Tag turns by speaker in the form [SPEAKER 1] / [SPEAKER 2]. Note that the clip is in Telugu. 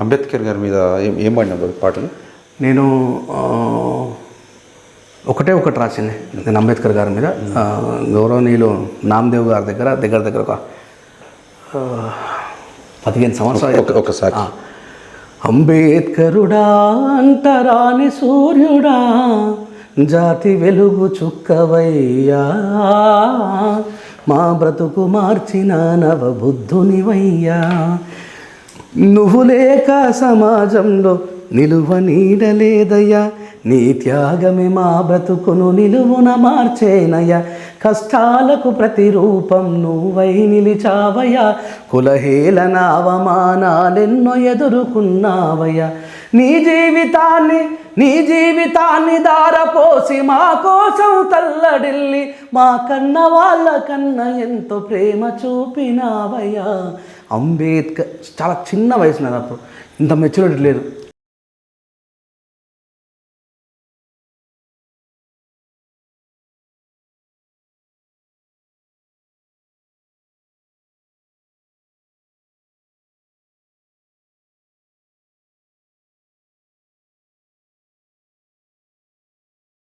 [SPEAKER 1] అంబేద్కర్ గారి మీద ఏం ఏం పాడిన పాటలు?
[SPEAKER 2] నేను ఒకటే ఒకటి రాసింది నేను అంబేద్కర్ గారి మీద. గౌరవనీయులు నామదేవ్ గారి దగ్గర దగ్గర దగ్గర ఒక పదిహేను సంవత్సరాలు
[SPEAKER 1] ఒక- ఒకసారి.
[SPEAKER 2] అంబేద్కరుడా అంతరాని సూర్యుడా జాతి వెలుగు చుక్కవయ్యా. మా బ్రతుకు మార్చిన నవబుద్ధునివయ్యా. నువ్వు లేక సమాజంలో నిలువ నీడలేదయ్యా. నీ త్యాగమే మా బ్రతుకును నిలువున మార్చేనయ్యా. కష్టాలకు ప్రతిరూపం నువ్వై నిలిచావయ్యా. కులహేళన అవమానాలెన్నో ఎదుర్కొన్నావయ్యా. నీ జీవితాన్ని నీ జీవితాన్ని దారపోసి మా కోసం తల్లడిల్లి మా కన్న వాళ్ళ కన్న ఎంతో ప్రేమ చూపినావయ్యా. అంబేద్కర్ చాలా చిన్న వయసు నాది అప్పుడు ఇంత మెచ్యూరిటీ లేదు.